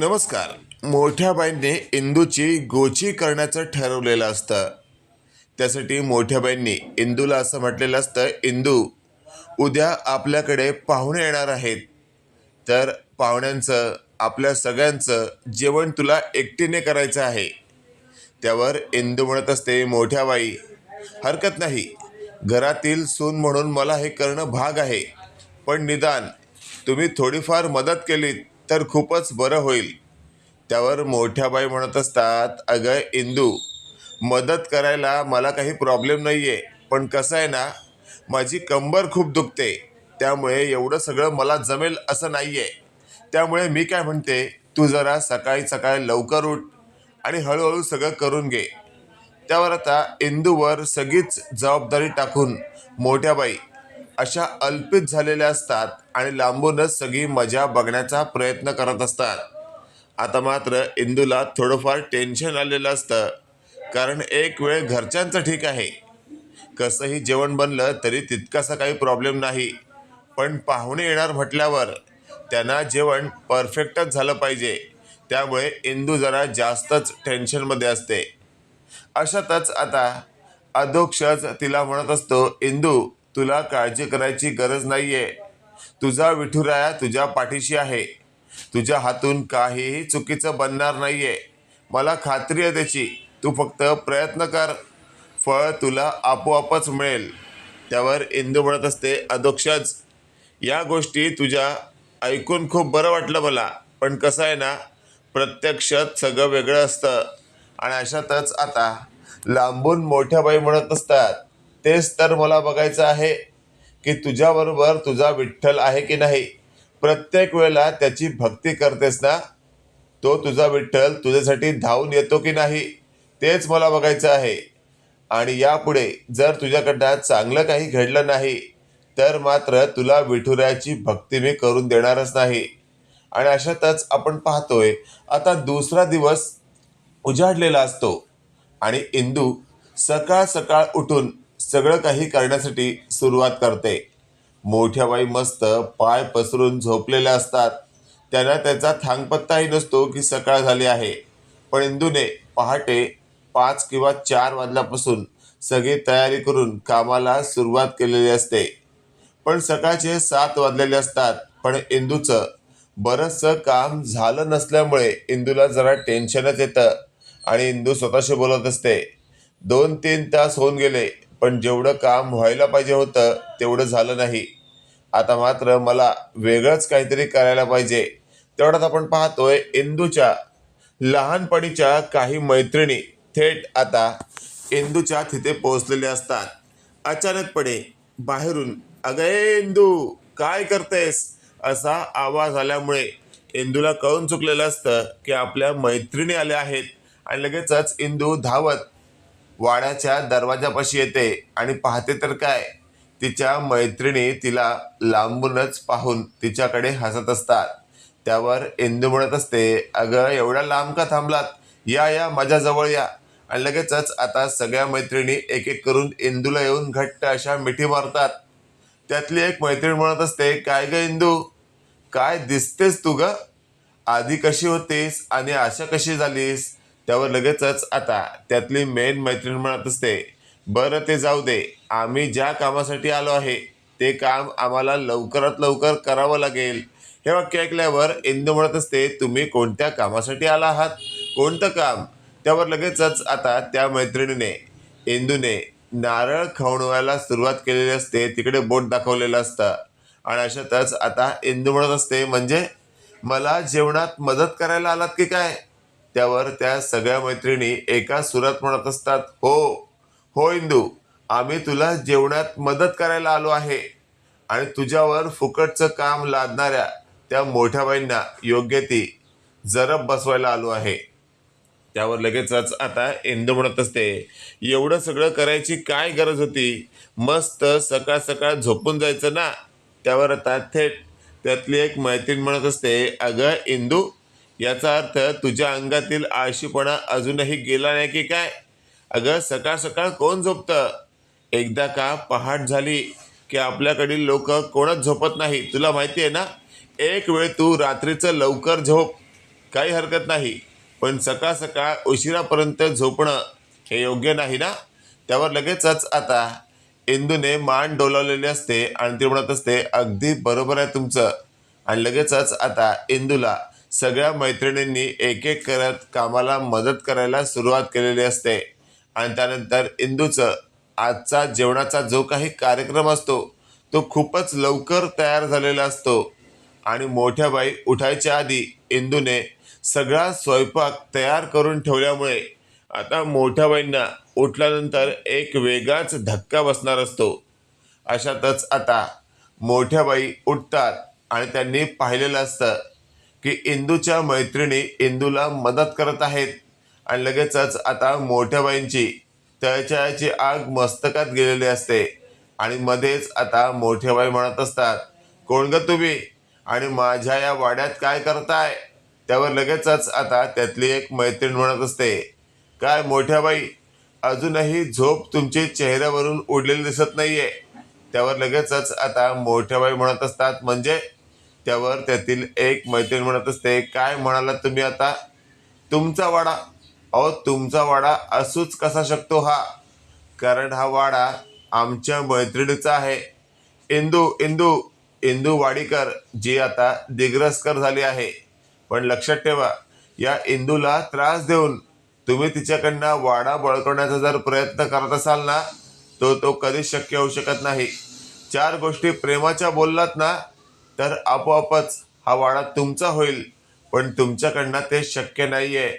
नमस्कार. मोठ्या बाईंनी इंदूची गोची करण्याचं ठरवलेलं असतं. त्यासाठी मोठ्या बाईंनी इंदूला असं म्हटलेलं असतं इंदू उद्या आपल्याकडे पाहुणे येणार आहेत. तर पाहुण्यांचं आपल्या सगळ्यांचं जेवण तुला एकटीने करायचं आहे. त्यावर इंदू म्हणत असते मोठ्या बाई हरकत नाही. घरातील सून म्हणून मला हे करणं भाग आहे. पण निदान तुम्ही थोडीफार मदत केलीत. तर खूपच बरं होईल. त्यावर मोठ्या बाई म्हणत असतात अगं इंदू मदत करायला मला काही प्रॉब्लेम नाही आहे पण कसं आहे ना माझी कंबर खूप दुखते त्यामुळे एवढं सगळं मला जमेल असं नाही आहे त्यामुळे मी काय म्हणते तू जरा सकाळी सकाळी लवकर उठ आणि हळूहळू सगळं करून घे. त्यावर आता इंदूवर सगळीच जबाबदारी टाकून मोठ्या बाई अशा अल्पित झालेल्या असतात आणि लांबूनच सगळी मजा बघण्याचा प्रयत्न करत असतात. आता मात्र इंदूला थोडंफार टेन्शन आलेलं असतं. कारण एक वेळ घरच्यांचं ठीक आहे. कसंही जेवण बनलं तरी तितकासा काही प्रॉब्लेम नाही. पण पाहुणे येणार म्हटल्यावर त्यांना जेवण परफेक्टच झालं पाहिजे. त्यामुळे इंदू जरा जास्तच टेन्शनमध्ये असते. अशातच आता अधोक्षच तिला म्हणत असतो इंदू तुला काळजी करायची गरज नाहीये. तुझा विठुराया तुझ्या पाठीशी आहे. तुझ्या हातून काहीही चुकीचं बनणार नाहीये. मला खात्री आहे त्याची. तू फक्त प्रयत्न कर. फळ तुला आपोआपच मिळेल. त्यावर इंदू म्हणत असते अधोक्षज या गोष्टी तुझ्या ऐकून खूप बरं वाटलं मला. पण कसं आहे ना प्रत्यक्षात सगळं वेगळं असतं. आणि अशातच आता लांबून मोठ्या बाई म्हणत असतात तेच तर मला बघायचं आहे की तुझ्याबरोबर तुझा विठ्ठल आहे की नाही. प्रत्येक वेळेला त्याची भक्ती करतेस ना तो तुझा विठ्ठल तुझ्यासाठी धावून येतो की नाही तेच मला बघायचं आहे. आणि यापुढे जर तुझ्याकडनं चांगलं काही घडलं नाही तर मात्र तुला विठुरायाची भक्ती मी करून देणारच नाही. आणि अशातच आपण पाहतोय आता दुसरा दिवस उजाडलेला असतो. आणि इंदू सकाळ सकाळ उठून सगळं काही करण्यासाठी सुरुवात करते. मोठ्या बाई मस्त पाय पसरून झोपलेल्या असतात. त्यांना त्याचा थांगपत्ताही नसतो की सकाळ झाली आहे. पण इंदूने पहाटे पाच किंवा चार वाजल्यापासून सगळी तयारी करून कामाला सुरुवात केलेली असते. पण सकाळचे सात वाजलेले असतात पण इंदूचं बरंचसं काम झालं नसल्यामुळे इंदूला जरा टेन्शनच येतं आणि इंदू स्वतःशी बोलत असते. दोन तीन तास होऊन गेले पण जेवढं काम व्हायला पाहिजे होतं तेवढं झालं नाही. आता मात्र मला वेगळंच काहीतरी करायला पाहिजे. तेवढ्यात आपण पाहतोय इंदूच्या लहानपणीच्या काही मैत्रिणी थेट आता इंदूच्या तिथे पोहोचलेल्या असतात. अचानकपणे बाहेरून अगं ए इंदू काय करतेस? असा आवाज आल्यामुळे इंदूला कळून चुकलेलं असतं की आपल्या मैत्रिणी आल्या आहेत. आणि लगेचच इंदू धावत वाड्याच्या दरवाजापाशी येते आणि पाहते तर काय? तिच्या मैत्रिणी तिला लांबूनच पाहून तिच्याकडे हसत असतात. त्यावर इंदू म्हणत असते अगं एवढ्या लांब का थांबलात? या या माझ्या जवळ या. आणि लगेचच आता सगळ्या मैत्रिणी एक एक करून इंदूला येऊन घट्ट अशा मिठी मारतात. त्यातली एक मैत्रीण म्हणत असते काय ग इंदू? काय दिसतेस तू ग? आधी कशी होतीस आणि अशा कशी झालीस? त्यावर लगेचच आता त्यातली मेन मैत्रीण म्हणत असते बरं ते जाऊ दे आम्ही ज्या कामासाठी आलो आहे ते काम आम्हाला लवकरात लवकर करावं लागेल. हे वाक्य ऐकल्यावर इंदू म्हणत असते तुम्ही कोणत्या कामासाठी आला आहात? कोणतं काम? त्यावर लगेचच आता त्या मैत्रिणीने इंदूने नारळ खवणवायला सुरुवात केलेली असते तिकडे बोट दाखवलेलं असतं. आणि अशातच आता इंदू म्हणत असते म्हणजे? मला जेवणात मदत करायला आलात की काय? त्यावर त्या सगळ्या मैत्रिणी एका सुरात म्हणत असतात हो हो इंदू आम्ही तुला जेवणात मदत करायला आलो आहे आणि तुझ्यावर फुकटचं काम लादणाऱ्या त्या मोठ्या बाईंना योग्य ती जरब बसवायला आलो आहे. त्यावर लगेचच आता इंदू म्हणत असते एवढं सगळं करायची काय गरज होती? मस्त सकाळ सकाळ झोपून जायचं ना? त्यावर आता थेट त्यातली एक मैत्रीण म्हणत असते अगं इंदू याचा अर्थ तुझ्या अंगातील आळशीपणा अजूनही गेला नाही की काय? अगं सकाळ सकाळ कोण झोपतं? एकदा का पहाट झाली की आपल्याकडील लोक कोणच झोपत नाही? तुला माहिती आहे ना एक वेळ तू रात्रीचं लवकर झोप. काही हरकत नाही. पण सकाळ सकाळ उशिरापर्यंत झोपणं हे योग्य नाही ना? त्यावर लगेचच आता इंदूने मान डोलावलेली असते आणि ती म्हणत असते अगदी बरोबर आहे तुमचं. आणि लगेचच आता इंदूला सगळ्या मैत्रिणींनी एक एक करत कामाला मदत करायला सुरुवात केलेली असते. आणि त्यानंतर इंदूचं आजचा जेवणाचा जो काही कार्यक्रम असतो तो खूपच लवकर तयार झालेला असतो. आणि मोठ्या बाई उठायच्या आधी इंदूने सगळा स्वयंपाक तयार करून ठेवल्यामुळे आता मोठ्या बाईंना उठल्यानंतर एक वेगळाच धक्का बसणार असतो. अशातच आता मोठ्या बाई उठतात आणि त्यांनी पाहिलेलं असतं की इंदूच्या मैत्रिणी इंदूला मदत करत आहेत. आणि लगेचच आता मोठ्या बाईंची तळच्याची आग मस्तकात गेलेली असते. आणि मध्येच आता मोठ्या बाई म्हणत असतात कोण ग तुम्ही? आणि माझ्या या वाड्यात काय करताय? त्यावर लगेचच आता त्यातली एक मैत्रीण म्हणत असते काय मोठ्या बाई अजूनही झोप तुमची चेहऱ्यावरून उडलेली दिसत नाहीये. त्यावर लगेचच आता मोठ्या बाई म्हणत असतात म्हणजे त्यावर त्यातील एक मैत्रीण म्हणत असते काय म्हणालात तुम्ही आता? तुमचा वाडा. अहो तुमचा वाडा असूच कसा शकतो हा? कारण हा वाडा आमच्या मैत्रिणीचा आहे. इंदू इंदू इंदू वाडीकर जी आता दिग्रसकर झाली आहे. पण लक्षात ठेवा या इंदूला त्रास देऊन तुम्ही तिच्याकडनं वाडा बळकवण्याचा जर प्रयत्न करत असाल ना तो तो कधीच शक्य होऊ शकत नाही. चार गोष्टी प्रेमाच्या बोललात ना तर आपोआपच हा वाडा तुमचा होईल पण तुमच्याकडनं ते शक्य नाही आहे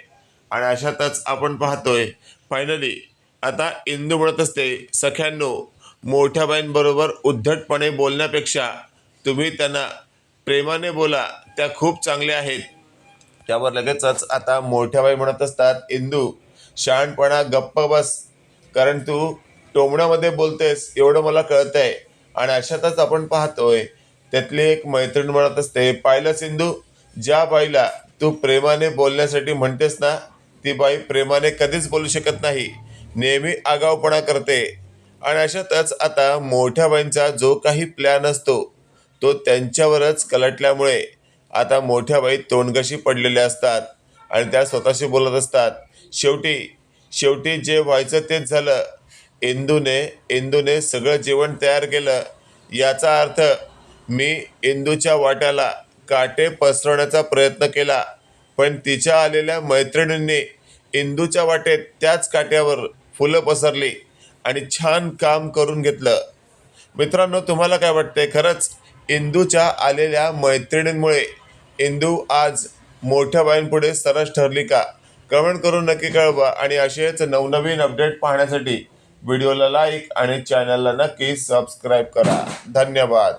आणि अशातच आपण पाहतोय फायनली आता इंदू म्हणत असते सख्यांनो मोठ्या बाईंबरोबर उद्धटपणे बोलण्यापेक्षा तुम्ही त्यांना प्रेमाने बोला त्या खूप चांगल्या आहेत. त्यावर लगेचच आता मोठ्या बाई म्हणत असतात इंदू शहाणपणा गप्प बस कारण तू टोमण्यामध्ये बोलतेस एवढं मला कळतंय. आणि अशातच आपण पाहतोय त्यातली एक मैत्रीण म्हणत असते पाहिलं सिंधू ज्या बाईला तू प्रेमाने बोलण्यासाठी म्हणतेस ना ती बाई प्रेमाने कधीच बोलू शकत नाही. नेहमी आगाऊपणा करते. आणि अशातच आता मोठ्या बाईंचा जो काही प्लॅन असतो तो त्यांच्यावरच कलटल्यामुळे आता मोठ्या बाई तोंडगशी पडलेल्या असतात आणि त्या स्वतःशी बोलत असतात. शेवटी शेवटी जे व्हायचं तेच झालं. इंदूने इंदूने सगळं जेवण तयार केलं. याचा अर्थ मी इंदूच्या वाट्याला काटे पसरवण्याचा प्रयत्न केला पण तिच्या आलेल्या मैत्रिणींनी इंदूच्या वाटेत त्याच काट्यावर फुलं पसरली आणि छान काम करून घेतलं. मित्रांनो तुम्हाला काय वाटते खरंच इंदूच्या आलेल्या मैत्रिणींमुळे इंदू आज मोठ्या बाईंपुढे सरस ठरली का? कमेंट करून नक्की कळवा आणि असेच नवनवीन अपडेट पाहण्यासाठी व्हिडिओला लाईक आणि चॅनलला नक्की सबस्क्राईब करा. धन्यवाद.